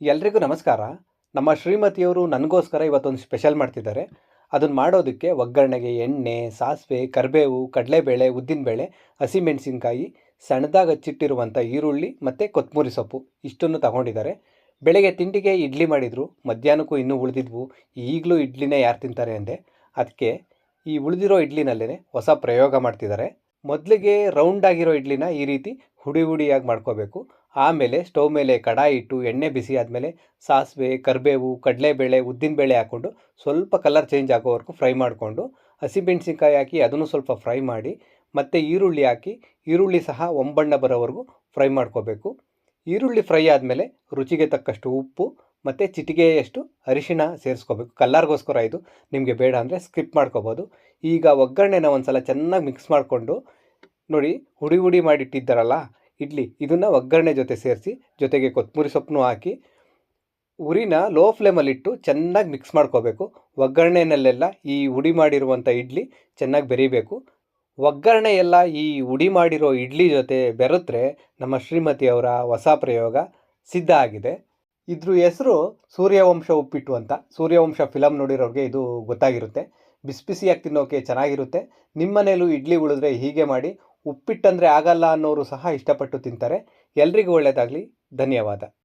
ಎಲ್ರಿಗೂ ನಮಸ್ಕಾರ. ನಮ್ಮ ಶ್ರೀಮತಿಯವರು ನನಗೋಸ್ಕರ ಇವತ್ತೊಂದು ಸ್ಪೆಷಲ್ ಮಾಡ್ತಿದ್ದಾರೆ. ಅದನ್ನು ಮಾಡೋದಕ್ಕೆ ಒಗ್ಗರಣೆಗೆ ಎಣ್ಣೆ, ಸಾಸಿವೆ, ಕರಿಬೇವು, ಕಡಲೆಬೇಳೆ, ಉದ್ದಿನಬೇಳೆ ಹಸಿಮೆಣಸಿನ್ಕಾಯಿ ಸಣ್ಣದಾಗಿ ಹಚ್ಚಿಟ್ಟಿರುವಂಥ ಈರುಳ್ಳಿ ಮತ್ತು ಕೊತ್ತಂಬರಿ ಸೊಪ್ಪು ಇಷ್ಟನ್ನು ತಗೊಂಡಿದ್ದಾರೆ. ಬೆಳಗ್ಗೆ ತಿಂಡಿಗೆ ಇಡ್ಲಿ ಮಾಡಿದರು. ಮಧ್ಯಾಹ್ನಕ್ಕೂ ಇನ್ನೂ ಉಳಿದಿದ್ವು. ಈಗಲೂ ಇಡ್ಲಿನೇ ಯಾರು ತಿಂತಾರೆ ಅಂದೆ. ಅದಕ್ಕೆ ಈ ಉಳಿದಿರೋ ಇಡ್ಲಿನಲ್ಲೇ ಹೊಸ ಪ್ರಯೋಗ ಮಾಡ್ತಿದ್ದಾರೆ. ಮೊದಲಿಗೆ ರೌಂಡ್ ಆಗಿರೋ ಇಡ್ಲಿನ ಈ ರೀತಿ ಹುಡಿ ಹುಡಿಯಾಗಿ ಮಾಡ್ಕೋಬೇಕು. ಆಮೇಲೆ ಸ್ಟೌವ್ ಮೇಲೆ ಕಡಾಯಿ ಇಟ್ಟು ಎಣ್ಣೆ ಬಿಸಿ ಆದಮೇಲೆ ಸಾಸಿವೆ, ಕರಿಬೇವು, ಕಡಲೆಬೇಳೆ ಉದ್ದಿನಬೇಳೆ ಹಾಕ್ಕೊಂಡು ಸ್ವಲ್ಪ ಕಲರ್ ಚೇಂಜ್ ಆಗೋವರೆಗೂ ಫ್ರೈ ಮಾಡಿಕೊಂಡು ಹಸಿಮೆಣ್ಸಿನ್ಕಾಯಿ ಹಾಕಿ ಅದನ್ನು ಸ್ವಲ್ಪ ಫ್ರೈ ಮಾಡಿ ಮತ್ತು ಈರುಳ್ಳಿ ಹಾಕಿ, ಈರುಳ್ಳಿ ಸಹ ಒಂಬಣ್ಣ ಬರೋವರೆಗೂ ಫ್ರೈ ಮಾಡ್ಕೋಬೇಕು. ಈರುಳ್ಳಿ ಫ್ರೈ ಆದಮೇಲೆ ರುಚಿಗೆ ತಕ್ಕಷ್ಟು ಉಪ್ಪು ಮತ್ತು ಚಿಟಿಗೆಯಷ್ಟು ಅರಿಶಿಣ ಸೇರಿಸ್ಕೋಬೇಕು. ಕಲ್ಲರ್ಗೋಸ್ಕರ ಇದು ನಿಮಗೆ ಬೇಡ ಅಂದರೆ ಸ್ಕಿಪ್ ಮಾಡ್ಕೋಬೋದು. ಈಗ ಒಗ್ಗರಣೆನ ಒಂದು ಸಲ ಚೆನ್ನಾಗಿ ಮಿಕ್ಸ್ ಮಾಡಿಕೊಂಡು ನೋಡಿ ಹುಡಿ ಹುಡಿ ಮಾಡಿಟ್ಟಿದ್ದಾರಲ್ಲ ಇಡ್ಲಿ, ಇದನ್ನು ಒಗ್ಗರಣೆ ಜೊತೆ ಸೇರಿಸಿ, ಜೊತೆಗೆ ಕೊತ್ತಂಬರಿ ಸೊಪ್ಪನ್ನು ಹಾಕಿ, ಉರಿನ ಲೋ ಫ್ಲೇಮಲ್ಲಿಟ್ಟು ಚೆನ್ನಾಗಿ ಮಿಕ್ಸ್ ಮಾಡ್ಕೋಬೇಕು. ಒಗ್ಗರಣೆಯಲ್ಲೆಲ್ಲ ಈ ಹುಡಿ ಮಾಡಿರುವಂಥ ಇಡ್ಲಿ ಚೆನ್ನಾಗಿ ಬೆರಿಬೇಕು. ಒಗ್ಗರಣೆ ಎಲ್ಲ ಈ ಉಡಿ ಮಾಡಿರೋ ಇಡ್ಲಿ ಜೊತೆ ಬೆರೆತ್ರೆ ನಮ್ಮ ಶ್ರೀಮತಿಯವರ ಹೊಸ ಪ್ರಯೋಗ ಸಿದ್ಧ ಆಗಿದೆ. ಇದ್ರ ಹೆಸರು ಸೂರ್ಯವಂಶ ಉಪ್ಪಿಟ್ಟು ಅಂತ. ಸೂರ್ಯವಂಶ ಫಿಲಮ್ ನೋಡಿರೋರಿಗೆ ಇದು ಗೊತ್ತಾಗಿರುತ್ತೆ. ಬಿಸಿ ಬಿಸಿಯಾಗಿ ತಿನ್ನೋಕೆ ಚೆನ್ನಾಗಿರುತ್ತೆ. ನಿಮ್ಮನೇಲೂ ಇಡ್ಲಿ ಉಳಿದ್ರೆ ಹೀಗೆ ಮಾಡಿ ಉಪ್ಪಿಟ್ಟಂದರೆ ಆಗಲ್ಲ ಅನ್ನೋರು ಸಹ ಇಷ್ಟಪಟ್ಟು ತಿಂತಾರೆ. ಎಲ್ರಿಗೂ ಒಳ್ಳೆಯದಾಗಲಿ ಧನ್ಯವಾದ.